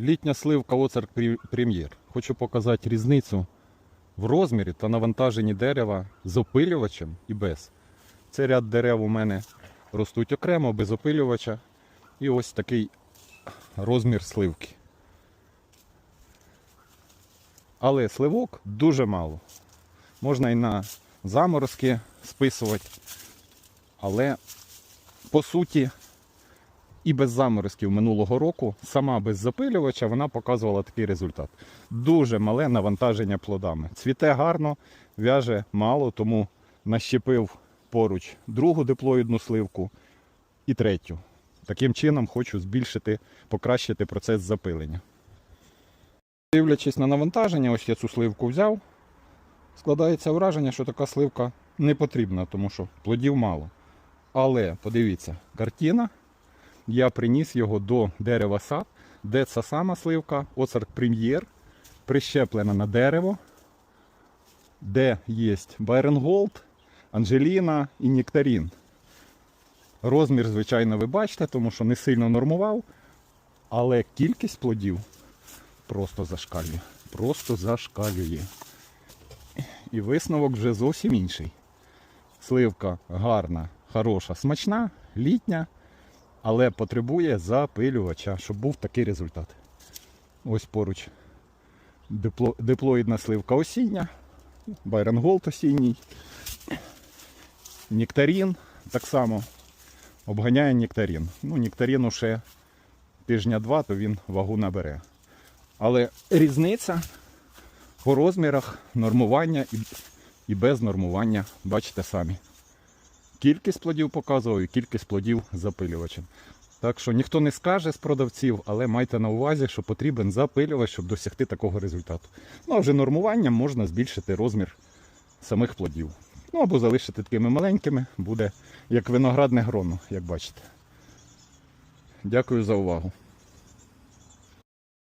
Літня сливка Оцерк Прем'єр. Хочу показати різницю в розмірі та навантаженні дерева з опилювачем і без. Це ряд дерев у мене ростуть окремо, без опилювача. І ось такий розмір сливки. Але сливок дуже мало. Можна і на заморозки списувати. Але по суті, і без заморозків минулого року, сама без запилювача, вона показувала такий результат. Дуже мале навантаження плодами. Цвіте гарно, в'яже мало, тому нащепив поруч другу диплоїдну сливку і третю. Таким чином хочу збільшити, покращити процес запилення. Дивлячись на навантаження, ось я цю сливку взяв. Складається враження, що така сливка не потрібна, тому що плодів мало. Але подивіться, картина. Я приніс його до дерева сад, де ця сама сливка, оцарк прем'єр, прищеплена на дерево, де є Байрон Анжеліна і Нектарін. Розмір, звичайно, ви бачите, тому що не сильно нормував, але кількість плодів просто зашкалює. Просто зашкалює. І висновок вже зовсім інший. Сливка гарна, хороша, смачна, літня, але потребує запилювача, щоб був такий результат. Ось поруч дипло, диплоїдна сливка осіння, Байренголд осінній, Нектарін так само обганяє нектарін. Ну, нектаріну ще тижня-два, то він вагу набере. Але різниця по розмірах нормування і без нормування, бачите самі. Кількість плодів показував і кількість плодів запилювачем. Так що ніхто не скаже з продавців, але майте на увазі, що потрібен запилювач, щоб досягти такого результату. Ну а вже нормуванням можна збільшити розмір самих плодів. Ну або залишити такими маленькими, буде як виноградне гроно, як бачите. Дякую за увагу.